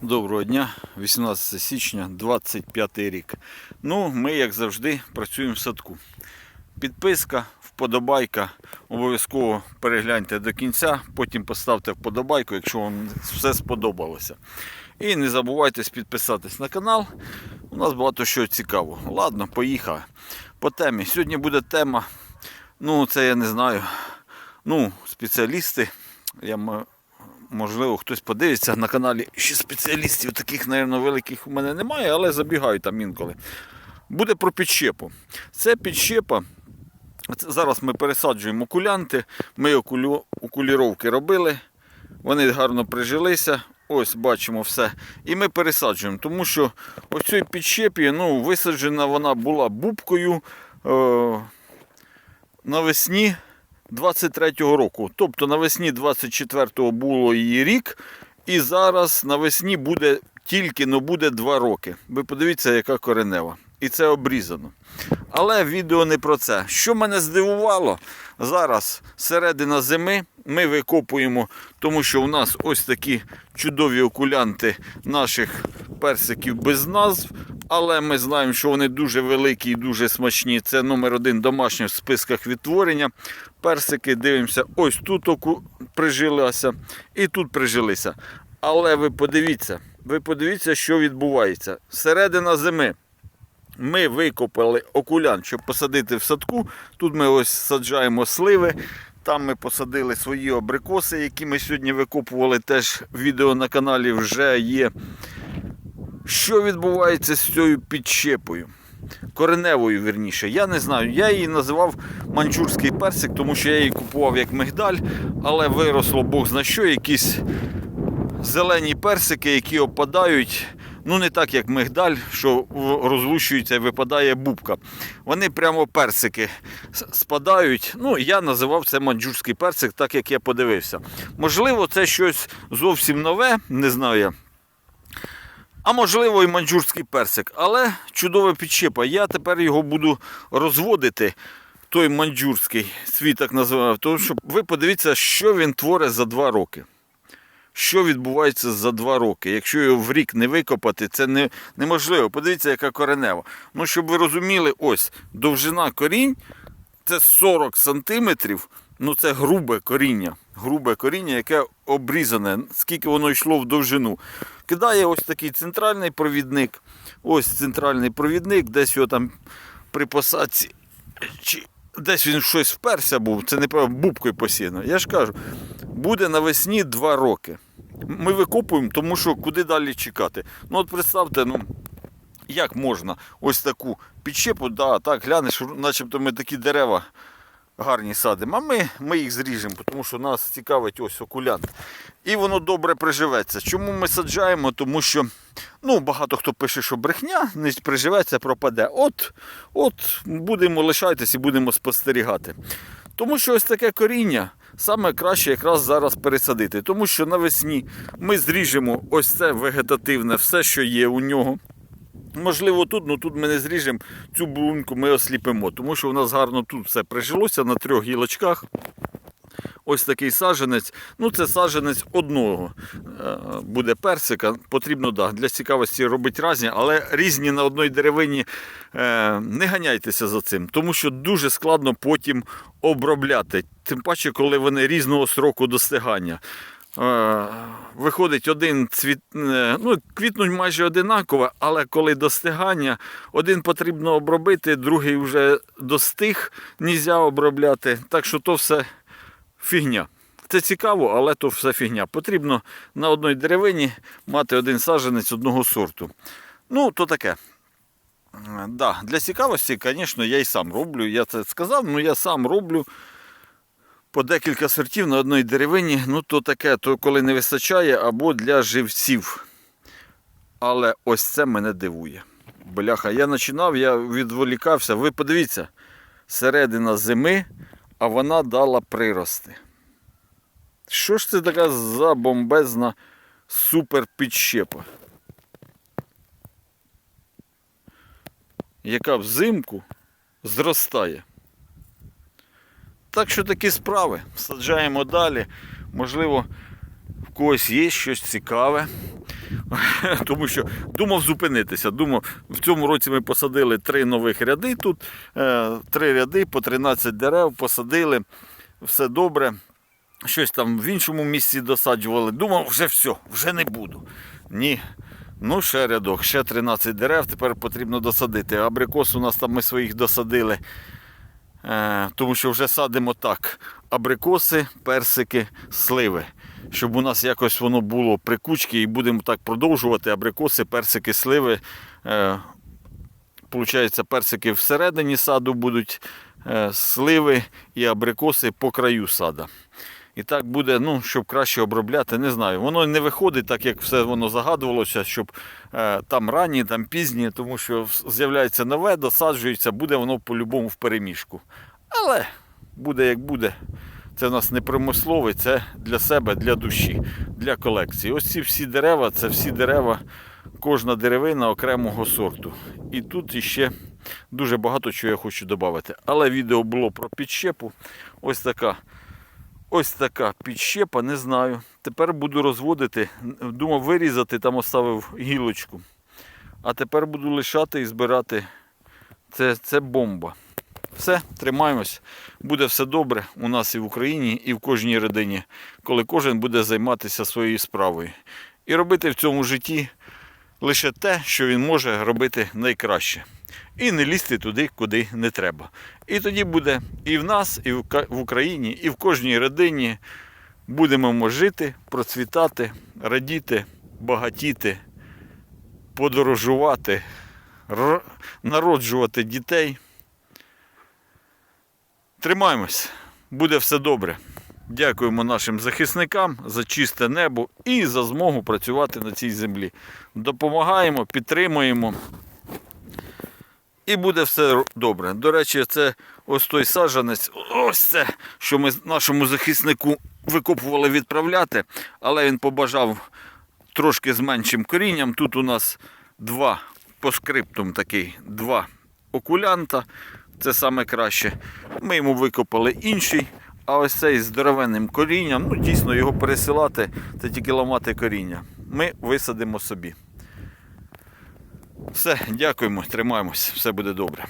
Доброго дня, 18 січня, 25 рік. Ну, ми, як завжди, працюємо в садку. Підписка, вподобайка. Обов'язково перегляньте до кінця, потім поставте вподобайку, якщо вам все сподобалося. І не забувайте підписатись на канал. У нас багато що цікавого. Ладно, поїхали. По темі. Сьогодні буде тема. Ну, це я не знаю. Ну, спеціалісти. Я м- можливо, хтось подивиться на каналі. Ще спеціалістів таких, мабуть, великих у мене немає, але забігаю там інколи. Буде про підщепу. Це підщепа. Зараз ми пересаджуємо окулянти. Ми окулю, окуліровки робили. Вони гарно прижилися. Ось бачимо все. І ми пересаджуємо, тому що ось цій підщепі ну, висаджена вона була бубкою е, навесні 23-го року. Тобто навесні 24-го було її рік, і зараз навесні буде тільки ну, буде 2 роки. Ви подивіться, яка коренева. І це обрізано. Але відео не про це. Що мене здивувало, зараз середина зими ми викопуємо, тому що у нас ось такі чудові окулянти наших персиків без назв. Але ми знаємо, що вони дуже великі і дуже смачні. Це номер один домашній в списках відтворення. Персики дивимося, ось тут оку прижилися і тут прижилися. Але ви подивіться, ви подивіться, що відбувається. Середина зими. Ми викопали окулян, щоб посадити в садку. Тут ми ось саджаємо сливи. Там ми посадили свої абрикоси, які ми сьогодні викопували. Теж відео на каналі вже є. Що відбувається з цією підщепою? Кореневою, вірніше. Я не знаю. Я її називав манчурський персик, тому що я її купував як мигдаль, але виросло Бог зна що, якісь зелені персики, які опадають. Ну, не так, як мигдаль, що розлущується і випадає бубка. Вони прямо персики спадають. Ну, я називав це манджурський персик, так як я подивився. Можливо, це щось зовсім нове, не знаю. А можливо, і манджурський персик. Але чудова підщепа. Я тепер його буду розводити. Той манджурський свій так називав. Тому що ви подивіться, що він творить за два роки що відбувається за два роки. Якщо його в рік не викопати, це не, неможливо. Подивіться, яка коренева. Ну, щоб ви розуміли, ось довжина корінь це 40 сантиметрів. Ну, це грубе коріння. Грубе коріння, яке обрізане, скільки воно йшло в довжину. Кидає ось такий центральний провідник. Ось центральний провідник, десь його там при посадці. Чи десь він щось вперся був, це не бубкою посіяно. Я ж кажу, буде навесні 2 роки. Ми викопуємо, тому що куди далі чекати. Ну от представте, ну як можна ось таку підщепу, да, так, глянеш, начебто ми такі дерева гарні садимо, а ми, ми їх зріжемо, тому що нас цікавить ось окулянт. І воно добре приживеться. Чому ми саджаємо? Тому що ну, багато хто пише, що брехня не приживеться, пропаде. От, от будемо лишайтесь і будемо спостерігати. Тому що ось таке коріння саме краще якраз зараз пересадити. Тому що навесні ми зріжемо ось це вегетативне, все, що є у нього. Можливо, тут, ну тут ми не зріжемо цю булунку, ми осліпимо, тому що у нас гарно тут все прижилося на трьох гілочках. Ось такий саджанець. Ну, це саджанець одного е, буде персика. Потрібно да, для цікавості робити різні, але різні на одній деревині е, не ганяйтеся за цим, тому що дуже складно потім обробляти. Тим паче, коли вони різного сроку достигання. Е, Виходить один цвіт, ну, квітнуть майже одинаково, але коли достигання, один потрібно обробити, другий вже достиг, нельзя обробляти. Так що то все фігня. Це цікаво, але то все фігня. Потрібно на одній деревині мати один саджанець одного сорту. Ну, то таке. Да, для цікавості, звісно, я і сам роблю. Я це сказав, ну я сам роблю по декілька сортів на одній деревині. Ну, то таке, то коли не вистачає, або для живців. Але ось це мене дивує. Бляха, я починав, я відволікався. Ви подивіться, середина зими, а вона дала прирости. Що ж це така за бомбезна суперпідщепа? Яка взимку зростає. Так що такі справи. Саджаємо далі. Можливо, в когось є щось цікаве. Тому що думав зупинитися. Думав, в цьому році ми посадили три нових ряди тут, е, три ряди по 13 дерев посадили. Все добре. Щось там в іншому місці досаджували. Думав, вже все, вже не буду. Ні. Ну, ще рядок, ще 13 дерев, тепер потрібно досадити. Абрикос у нас там ми своїх досадили. Е, тому що вже садимо так: абрикоси, персики, сливи. Щоб у нас якось воно було при кучці і будемо так продовжувати. Абрикоси, персики, сливи. Е, Получається, персики всередині саду будуть, е, сливи і абрикоси по краю сада. І так буде, ну, щоб краще обробляти, не знаю. Воно не виходить так, як все воно загадувалося, щоб е, там ранні, там пізні, тому що з'являється нове, досаджується, буде воно по-любому в переміжку. Але буде як буде. Це в нас не промисловий, це для себе, для душі, для колекції. Ось ці всі дерева, це всі дерева, кожна деревина окремого сорту. І тут іще дуже багато чого я хочу додати. Але відео було про підщепу. Ось така. Ось така підщепа, не знаю. Тепер буду розводити. Думав вирізати, там оставив гілочку. А тепер буду лишати і збирати. Це, це бомба. Все, тримаємось. Буде все добре у нас і в Україні, і в кожній родині, коли кожен буде займатися своєю справою. І робити в цьому житті лише те, що він може робити найкраще. І не лізти туди, куди не треба. І тоді буде і в нас, і в Україні, і в кожній родині будемо жити, процвітати, радіти, багатіти, подорожувати, народжувати дітей. Тримаємось, буде все добре. Дякуємо нашим захисникам за чисте небо і за змогу працювати на цій землі. Допомагаємо, підтримуємо. І буде все добре. До речі, це ось той саджанець, ось це, що ми нашому захиснику викопували відправляти, але він побажав трошки з меншим корінням. Тут у нас два по скриптум такий, два окулянта. Це саме краще. Ми йому викопали інший, а ось цей з здоровенним корінням, ну дійсно його пересилати, це тільки ламати коріння. Ми висадимо собі. Все, дякуємо, тримаємось, все буде добре.